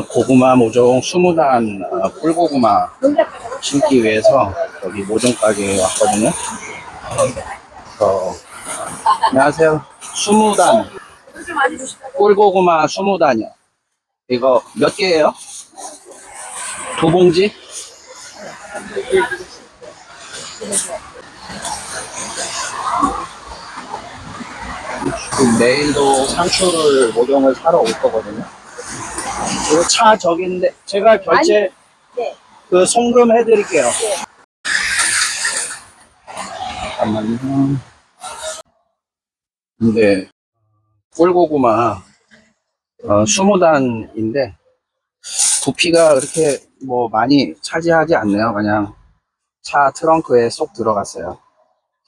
고구마 모종 20단 어, 꿀고구마 심기 위해서 여기 모종 가게에 왔거든요. 어, 안녕하세요. 20단 꿀고구마 20단이요. 이거 몇 개예요? 두 봉지? 내일도 상추를 모종을 사러 올 거거든요. 이거 차 저기인데 제가 결제 네. 그 송금 해드릴게요. 잠깐만요. 근데 꿀고구마 어, 20단인데 부피가 그렇게 뭐 많이 차지하지 않네요. 그냥 차 트렁크에 쏙 들어갔어요.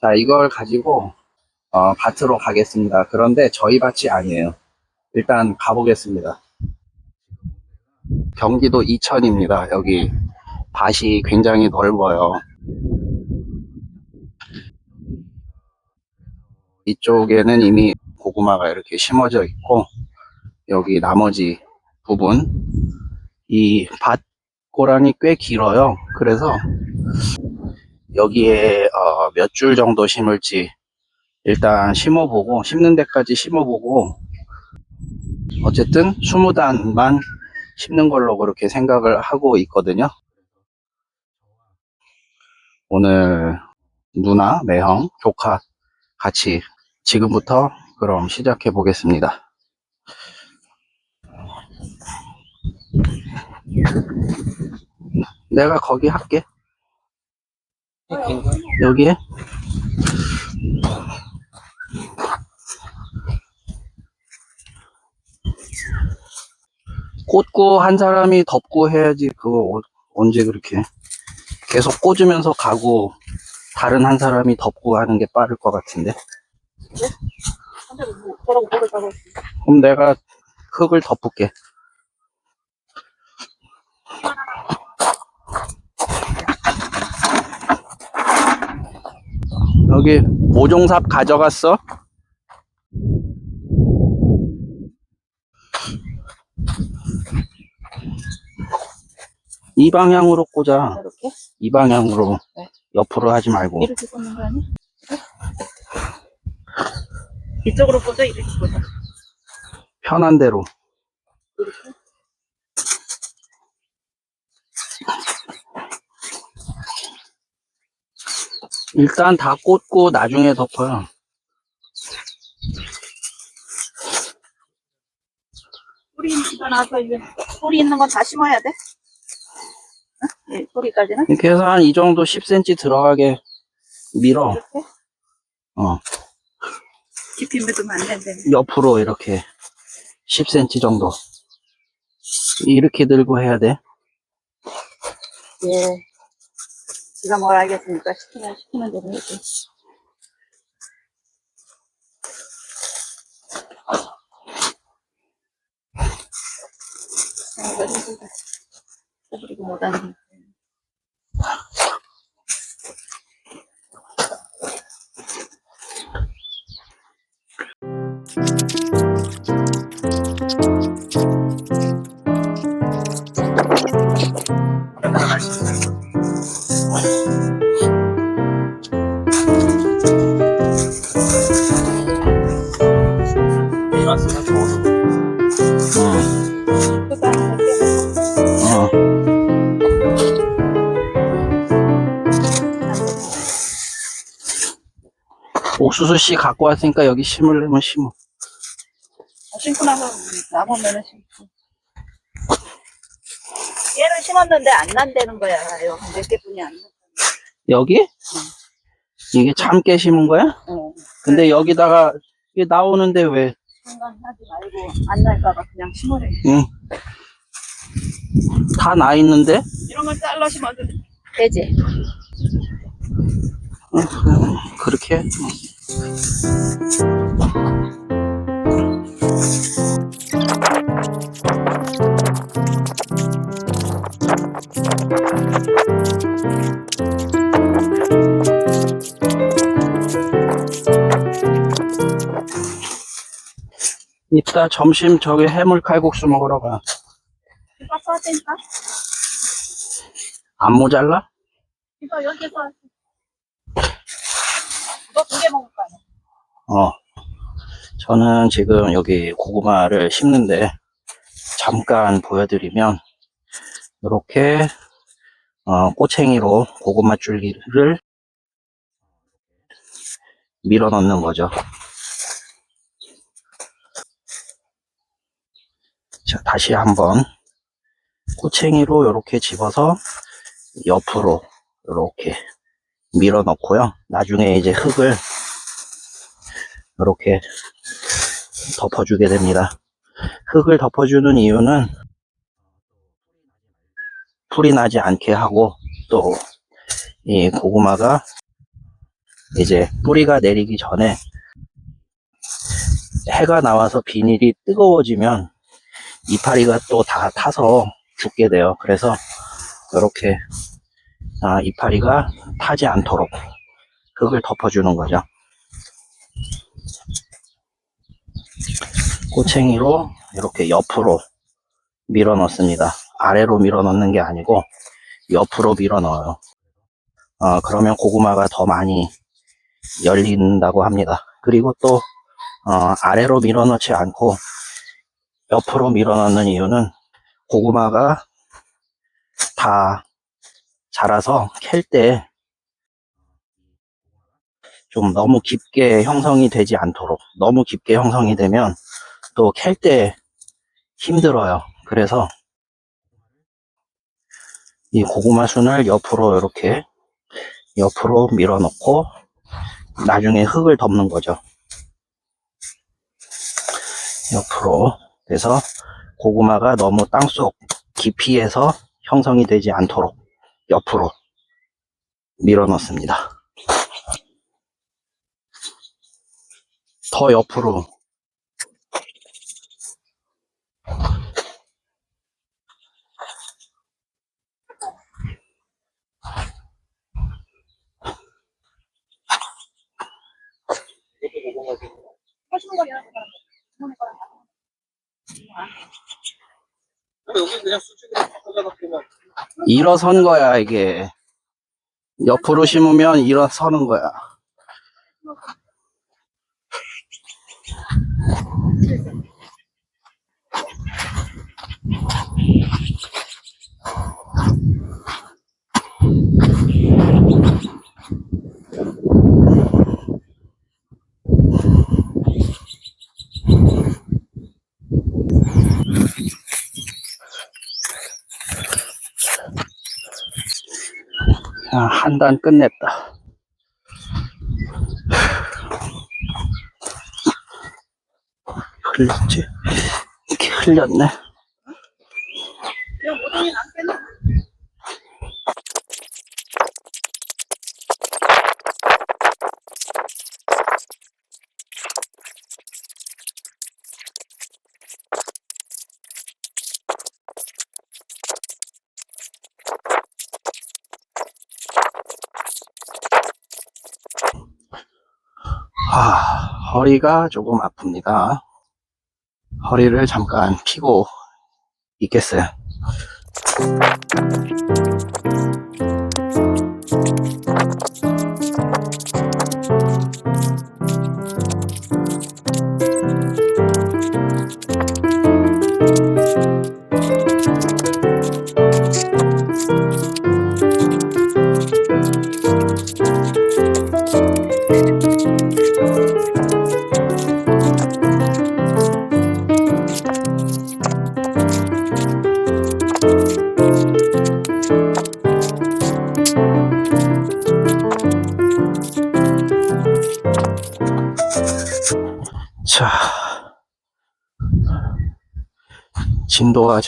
자, 이걸 가지고 어, 밭으로 가겠습니다. 그런데 저희 밭이 아니에요. 일단 가보겠습니다. 경기도 이천입니다. 여기 밭이 굉장히 넓어요. 이쪽에는 이미 고구마가 이렇게 심어져 있고 여기 나머지 부분 이 밭 고란이 꽤 길어요. 그래서 여기에 어, 몇 줄 정도 심을지 일단 심어보고 심는 데까지 심어보고 어쨌든 20단만 심는 걸로 그렇게 생각을 하고 있거든요. 오늘 누나, 매형, 조카 같이 지금부터 그럼 시작해 보겠습니다. 내가 거기 할게. 여기에? 꽂고 한 사람이 덮고 해야지 그거 어- 언제 그렇게 계속 꽂으면서 가고 다른 한 사람이 덮고 하는 게 빠를 것 같은데 그럼 내가 흙을 덮을게 여기 모종삽 가져갔어? 이 방향으로 꽂아. 이렇게? 이 방향으로 네. 옆으로 하지 말고. 이렇게 꽂는 거 아니야? 이쪽으로 꽂아 이렇게 꽂아. 편한 대로. 이렇게? 일단 다 꽂고 나중에 덮어요. 뿌리 있는 나서 이제 뿌리 있는 건 다 심어야 돼? 응? 이 뿌리까지는 이렇게 해서 한 이 정도 10cm 들어가게 밀어 이렇게 어, 깊이 묻으면 안 된대. 옆으로 이렇게 10cm 정도 이렇게 들고 해야 돼 예. 지가 뭘 알겠습니까? 시키면 시키는 대로 해야지. 아, 이거 힘들다. 그리고 옥수수 씨 갖고 왔으니까 여기 심으려면 심어 심고 나서 나보면은 심고. 얘는 심었는데 안 난다는 거야. 요몇 개뿐이 안 나. 여기? 이게 참깨 심은 거야? 어. 근데 여기다가 이게 나오는데 왜? 상관하지 말고 안 날까봐 그냥 심으래. 응. 다 나 있는데? 이런 걸 잘라 심어도 되지. 응, 그렇게. 해. 이따 점심 저기 해물 칼국수 먹으러 가. 이거 써야 되니까. 안 모자라? 이거 여기서. 개 먹을 거 아니야? 어. 저는 지금 여기 고구마를 심는데 잠깐 보여드리면 이렇게 어, 꼬챙이로 고구마 줄기를 밀어 넣는 거죠. 자, 다시 한번 꼬챙이로 이렇게 집어서 옆으로 이렇게 밀어 넣고요. 나중에 이제 흙을 이렇게 덮어주게 됩니다. 흙을 덮어주는 이유는 풀이 나지 않게 하고 또 이 고구마가 이제 뿌리가 내리기 전에 해가 나와서 비닐이 뜨거워지면 이파리가 또 다 타서 죽게 돼요. 그래서 이렇게 아, 이파리가 타지 않도록 흙을 덮어주는 거죠. 꼬챙이로 이렇게 옆으로 밀어 넣습니다. 아래로 밀어 넣는 게 아니고 옆으로 밀어 넣어요. 어, 그러면 고구마가 더 많이 열린다고 합니다. 그리고 또 어, 아래로 밀어 넣지 않고 옆으로 밀어 넣는 이유는 고구마가 다 자라서 캘 때 좀 너무 깊게 형성이 되지 않도록 너무 깊게 형성이 되면 또 캘 때 힘들어요. 그래서 이 고구마 순을 옆으로 이렇게 옆으로 밀어 넣고 나중에 흙을 덮는 거죠. 옆으로 그래서 고구마가 너무 땅속 깊이에서 형성이 되지 않도록 옆으로 밀어 넣습니다. 더 옆으로. 여기 그냥 수직으로 바꿔다 놓으면 일어선 거야 이게. 옆으로 심으면 일어서는 거야 한 단 끝냈다 흘렸지? 이렇게 흘렸네 아, 허리가 조금 아픕니다. 허리를 잠깐 피고 있겠어요.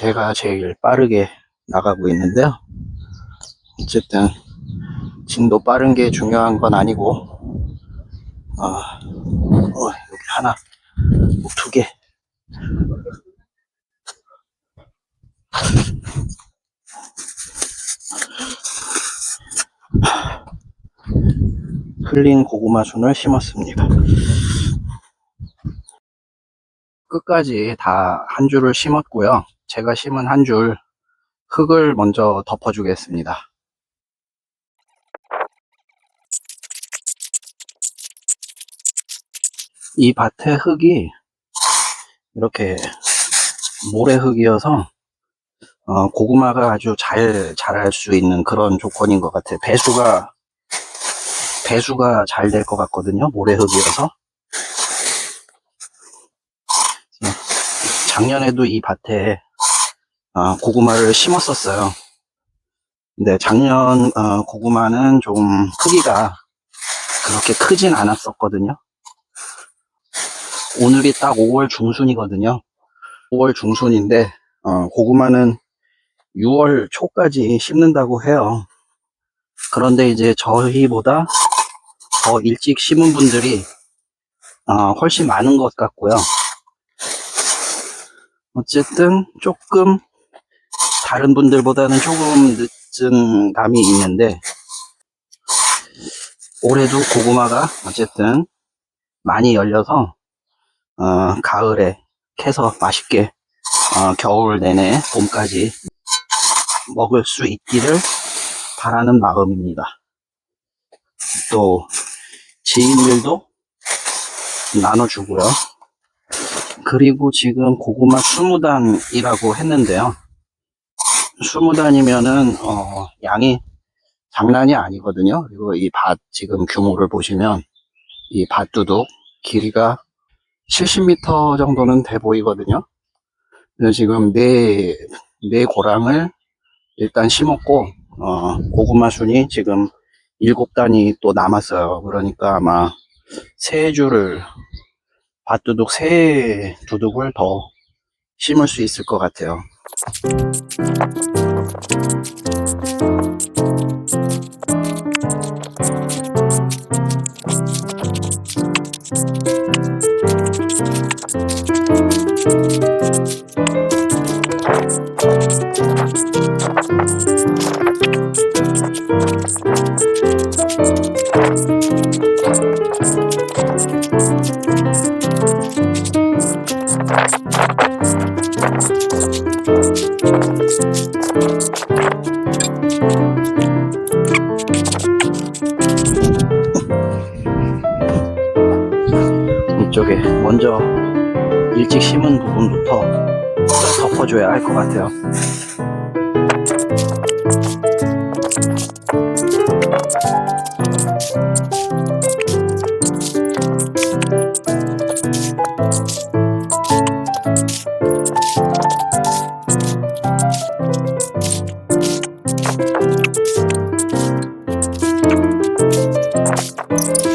제가 제일 빠르게 나가고 있는데요. 어쨌든 진도 빠른 게 중요한 건 아니고, 아, 어, 여기 하나, 두 개. 흘린 고구마 순을 심었습니다. 끝까지 다 한 줄을 심었고요. 제가 심은 한 줄 흙을 먼저 덮어주겠습니다. 이 밭의 흙이 이렇게 모래흙이어서 어, 고구마가 아주 잘 자랄 수 있는 그런 조건인 것 같아요. 배수가 배수가 잘 될 것 같거든요. 모래흙이어서 작년에도 이 밭에 어, 고구마를 심었었어요. 근데 작년 어, 고구마는 좀 크기가 그렇게 크진 않았었거든요. 오늘이 딱 5월 중순이거든요. 5월 중순인데 어, 고구마는 6월 초까지 심는다고 해요. 그런데 이제 저희보다 더 일찍 심은 분들이 어, 훨씬 많은 것 같고요. 어쨌든 조금 다른 분들보다는 조금 늦은 감이 있는데 올해도 고구마가 어쨌든 많이 열려서 어, 가을에 캐서 맛있게 어, 겨울 내내 봄까지 먹을 수 있기를 바라는 마음입니다. 또 지인들도 나눠주고요. 그리고 지금 고구마 20단이라고 했는데요. 20단이면은 어, 양이 장난이 아니거든요. 그리고 이 밭 지금 규모를 보시면 이 밭두둑 길이가 70m 정도는 돼 보이거든요. 그래서 지금 네, 네 고랑을 일단 심었고, 어, 고구마 순이 지금 일곱 단이 또 남았어요. 그러니까 아마 세 줄을, 밭두둑 세 두둑을 더 심을 수 있을 것 같아요. Thank you. 이쪽에 먼저 일찍 심은 부분부터 덮어줘야 할 것 같아요. 자,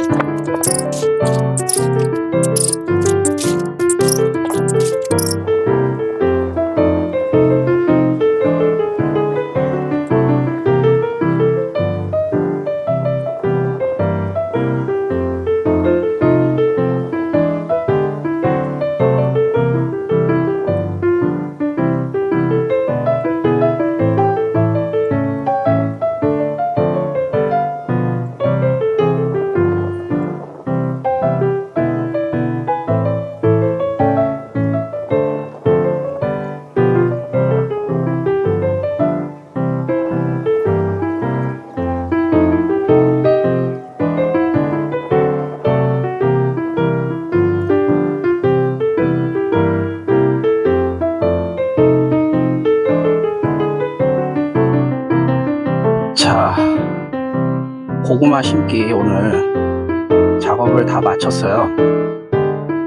심기 오늘 작업을 다 마쳤어요.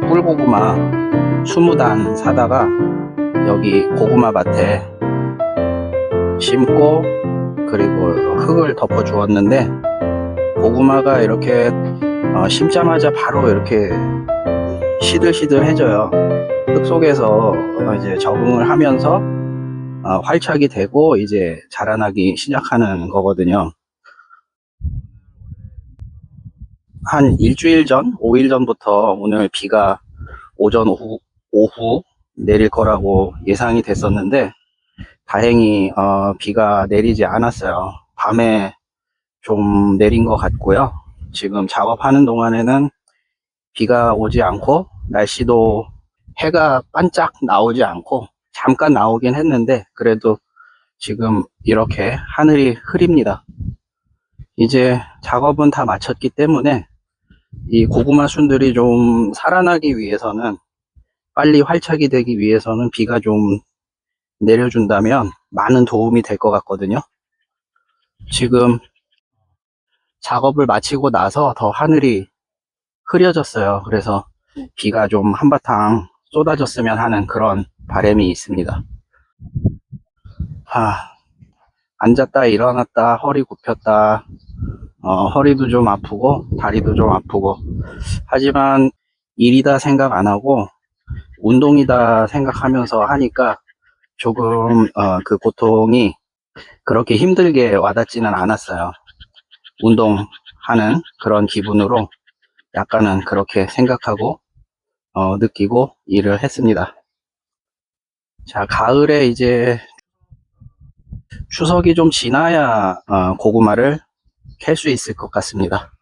꿀고구마 20단 사다가 여기 고구마 밭에 심고 그리고 흙을 덮어 주었는데 고구마가 이렇게 어, 심자마자 바로 이렇게 시들시들해져요. 흙 속에서 어, 이제 적응을 하면서 어, 활착이 되고 이제 자라나기 시작하는 거거든요. 한 일주일 전, 5일 전부터 오늘 비가 오전, 오후, 오후 내릴 거라고 예상이 됐었는데 다행히 어, 비가 내리지 않았어요. 밤에 좀 내린 것 같고요. 지금 작업하는 동안에는 비가 오지 않고 날씨도 해가 반짝 나오지 않고 잠깐 나오긴 했는데 그래도 지금 이렇게 하늘이 흐립니다. 이제 작업은 다 마쳤기 때문에 이 고구마 순들이 좀 살아나기 위해서는 빨리 활착이 되기 위해서는 비가 좀 내려준다면 많은 도움이 될 것 같거든요. 지금 작업을 마치고 나서 더 하늘이 흐려졌어요. 그래서 비가 좀 한바탕 쏟아졌으면 하는 그런 바람이 있습니다. 아, 앉았다 일어났다 허리 굽혔다 어, 허리도 좀 아프고 다리도 좀 아프고 하지만 일이다 생각 안 하고 운동이다 생각하면서 하니까 조금 어, 그 고통이 그렇게 힘들게 와닿지는 않았어요. 운동하는 그런 기분으로 약간은 그렇게 생각하고 어, 느끼고 일을 했습니다. 자, 가을에 이제 추석이 좀 지나야 어, 고구마를 캘 수 있을 것 같습니다.